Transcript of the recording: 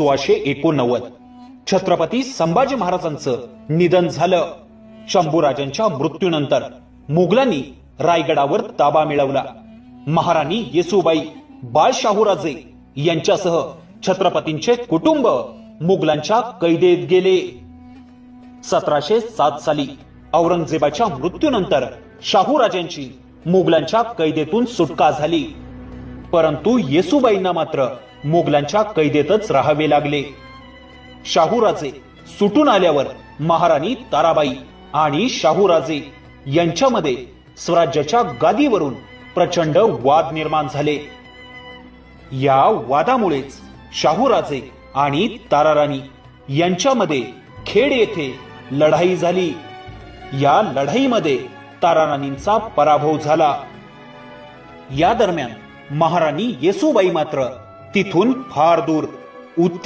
सोळाशे एकोणनव्वद. छत्रपती संभाजी महाराजांचं निधन झालं. शंभूराजांच्या मृत्यूनंतर मुघलांनी रायगडावर ताबा मिळवला. महाराणी येसुबाई बाळशाहूराजे यांच्यासह छत्रपतींचे कुटुंब मुघलांच्या कैदेत गेले. सतराशे सात साली औरंगजेबाच्या मृत्यूनंतर शाहूराजांची मुघलांच्या कैदेतून सुटका झाली. परंतु येसुबाईंना मात्र मुघलांच्या कैदेतच राहावे लागले. शाहूराजे सुटून आल्यावर महाराणी ताराबाई आणि शाहूराजे यांच्यामध्ये स्वराज्याच्या गादीवरून प्रचंड वाद निर्माण झाले. या वादामुळेच शाहूराजे आणि ताराराणी यांच्यामध्ये खेड येथे लढाई झाली. या लढाईमध्ये ताराराणींचा पराभव झाला. या दरम्यान महाराणी येसुबाई मात्र तिथून फार दूर. उत्तर